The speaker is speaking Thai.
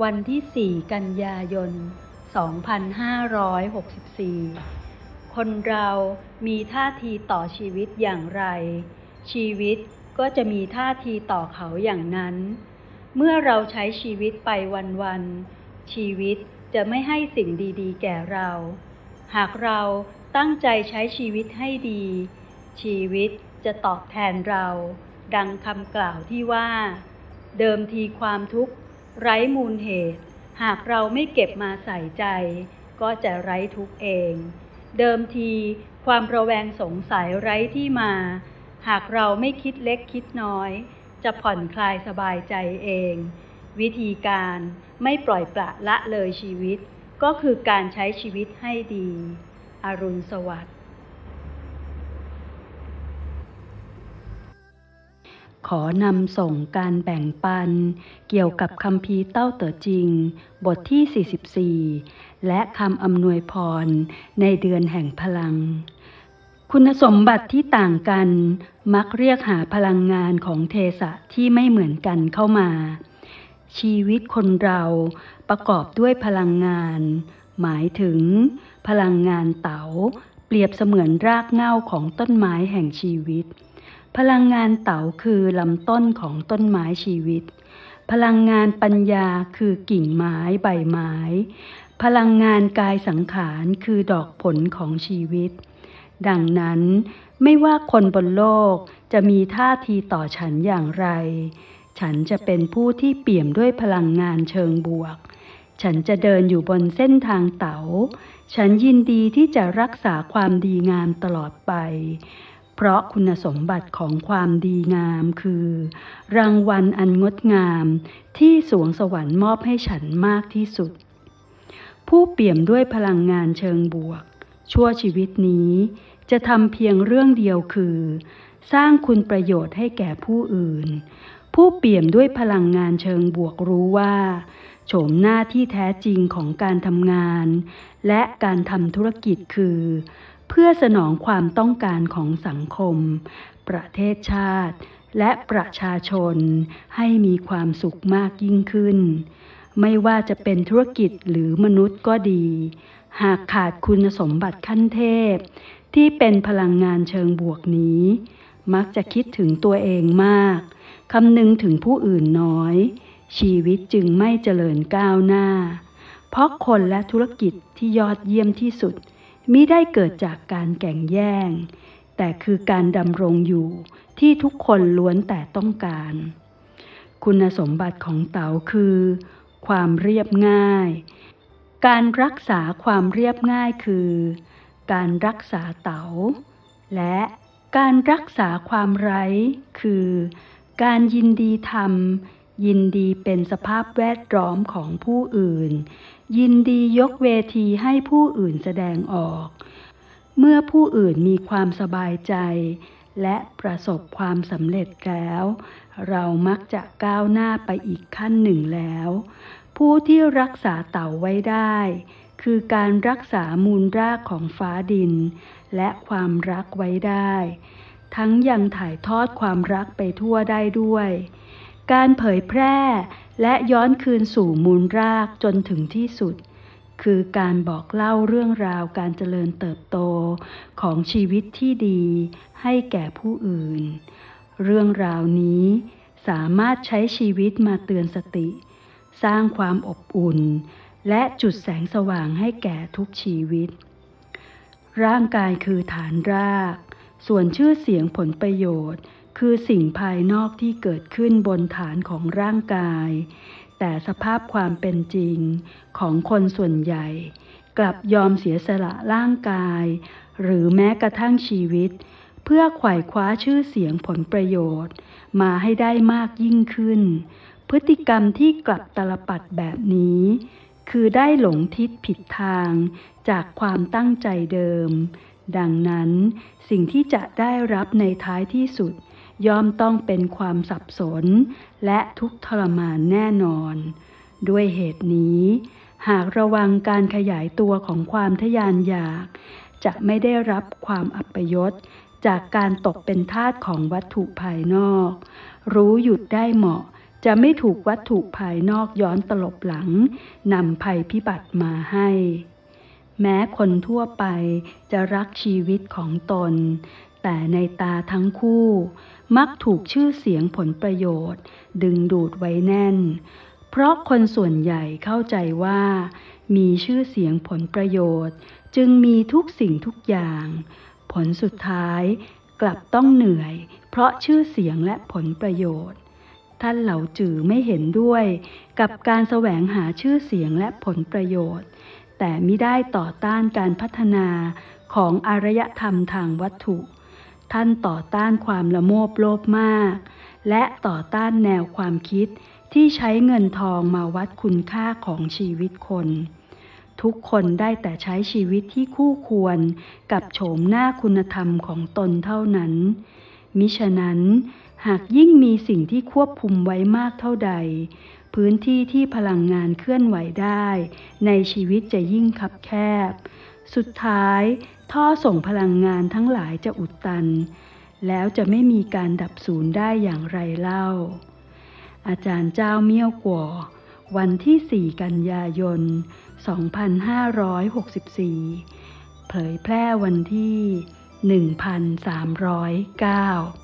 วันที่ 4 กันยายน 2564 คนเรามีท่าทีต่อชีวิตอย่างไร ชีวิตก็จะมีท่าทีต่อเขาอย่างนั้น เมื่อเราใช้ชีวิตไปวันๆ ชีวิตจะไม่ให้สิ่งดีๆ แก่เรา หากเราตั้งใจใช้ชีวิตให้ดี ชีวิตจะตอบแทนเรา ดังคำกล่าวที่ว่า เดิมทีความทุกข์ ไร้มูลเหตุ หากเราไม่เก็บมาใส่ใจ ก็จะไร้ทุกเอง เดิมทีความระแวงสงสัยไร้ที่มา หากเราไม่คิดเล็กคิดน้อย จะผ่อนคลายสบายใจเอง วิธีการไม่ปล่อยปละละเลยชีวิต ก็คือการใช้ชีวิตให้ดี อรุณสวัสดิ์ ขอนำส่งการแบ่งปัน เกี่ยวกับคำพีเต้าเต๋อจริง บทที่ 44 และคำอำนวยพรในเดือนแห่งพลัง คุณสมบัติที่ต่างกัน มักเรียกหาพลังงานของเทสะที่ไม่เหมือนกันเข้ามา ชีวิตคนเราประกอบด้วยพลังงาน หมายถึง พลังงานเต๋าเปรียบเสมือนรากเหง้าของต้นไม้แห่งชีวิต พลังงานเต๋าคือลำต้นของต้นไม้ชีวิต พลังงานปัญญาคือกิ่งไม้ใบไม้ พลังงานกายสังขารคือดอกผลของชีวิต ดังนั้นไม่ว่าคนบนโลกจะมีท่าทีต่อฉันอย่างไร ฉันจะเป็นผู้ที่เปี่ยมด้วยพลังงานเชิงบวก ฉันจะเดินอยู่บนเส้นทางเต๋า ฉันยินดีที่จะรักษาความดีงามตลอดไป เพราะคุณสมบัติของความดีงามคือ รางวัลอันงดงามที่สวงสวรรค์มอบให้ฉันมากที่สุด ผู้เปี่ยมด้วยพลังงานเชิงบวก ชั่วชีวิตนี้จะทำเพียงเรื่องเดียวคือ สร้างคุณประโยชน์ให้แก่ผู้อื่น ผู้เปี่ยมด้วยพลังงานเชิงบวกรู้ว่าโฉมหน้าที่แท้จริงของการทำงาน และการทำธุรกิจคือ เพื่อสนองความต้องการของสังคม ประเทศชาติ และประชาชนให้มีความสุขมากยิ่งขึ้น ไม่ว่าจะเป็นธุรกิจหรือมนุษย์ก็ดี หากขาดคุณสมบัติขั้นเทพ ที่เป็นพลังงานเชิงบวกนี้ มักจะคิดถึงตัวเองมากคำนึงถึงผู้อื่นน้อย ชีวิตจึงไม่เจริญก้าวหน้า เพราะคนและธุรกิจที่ยอดเยี่ยมที่สุด มิได้เกิดจากการแข่งแย่ง แต่คือการดำรงอยู่ที่ทุกคนล้วนแต่ต้องการ คุณสมบัติของเต๋าคือ ความเรียบง่าย การรักษาความเรียบง่ายคือ การรักษาเต๋า และการรักษาความไร้คือ การยินดีทำยินดีเป็นสภาพแวดล้อมของผู้อื่น ยินดียกเวทีให้ผู้อื่นแสดงออก เมื่อผู้อื่นมีความสบายใจ และประสบความสำเร็จแล้ว เรามักจะก้าวหน้าไปอีกขั้นหนึ่งแล้ว ผู้ที่รักษาเต่าไว้ได้ คือการรักษามูลรากของฟ้าดิน และความรักไว้ได้ ทั้งยังถ่ายทอดความรักไปทั่วได้ด้วย การเผยแพร่และย้อนคืนสู่มูลรากจนถึงที่สุด คือการบอกเล่าเรื่องราวการเจริญเติบโตของชีวิตที่ดีให้แก่ผู้อื่น เรื่องราวนี้สามารถใช้ชีวิตมาเตือนสติ สร้างความอบอุ่น และจุดแสงสว่างให้แก่ทุกชีวิต ร่างกายคือฐานราก ส่วนชื่อเสียงผลประโยชน์ คือสิ่งภายนอกที่เกิดขึ้นบนฐานของร่างกาย แต่สภาพความเป็นจริงของคนส่วนใหญ่ กลับยอมเสียสละร่างกาย หรือแม้กระทั่งชีวิต เพื่อไขว่คว้าชื่อเสียงผลประโยชน์ มาให้ได้มากยิ่งขึ้น พฤติกรรมที่กลับตลปัดแบบนี้ คือได้หลงทิศผิดทางจากความตั้งใจเดิม ดังนั้นสิ่งที่จะได้รับในท้ายที่สุด ย่อมต้องเป็นความสับสน และทุกข์ทรมานแน่นอน ด้วยเหตุนี้ หากระวังการขยายตัวของความทยานอยาก จะไม่ได้รับความอัปยศจากการตกเป็นทาสของวัตถุภายนอก รู้หยุดได้เหมาะ จะไม่ถูกวัตถุภายนอกย้อนตลบหลังนำภัยพิบัติมาให้ แม้คนทั่วไปจะรักชีวิตของตน แต่ในตาทั้งคู่ มักถูกชื่อเสียงผลประโยชน์ ดึงดูดไว้แน่น เพราะคนส่วนใหญ่เข้าใจว่า มีชื่อเสียงผลประโยชน์ จึงมีทุกสิ่งทุกอย่าง ผลสุดท้ายกลับต้องเหนื่อย เพราะชื่อเสียงและผลประโยชน์ ท่านเหล่าจือไม่เห็นด้วย กับการแสวงหาชื่อเสียงและผลประโยชน์ แต่ไมิได้ต่อต้านการพัฒนาของอารยธรรมทางวัตถุ ท่านต่อต้านความละโมบโลภมาก และต่อต้านแนวความคิดที่ใช้เงินทองมาวัดคุณค่าของชีวิตคน ทุกคนได้แต่ใช้ชีวิตที่คู่ควรกับโฉมหน้าคุณธรรมของตนเท่านั้น มิฉะนั้น หากยิ่งมีสิ่งที่ควบคุมไว้มากเท่าใด พื้นที่ที่พลังงานเคลื่อนไหวได้ ในชีวิตจะยิ่งคับแคบ สุดท้าย ท่อส่งพลังงานทั้งหลายจะอุดตัน แล้วจะไม่มีการดับศูนย์ได้อย่างไรเล่า อาจารย์เจ้าเมี่ยวกัววันที่ 4 กันยายน 2564 เผยแพร่วันที่ 1309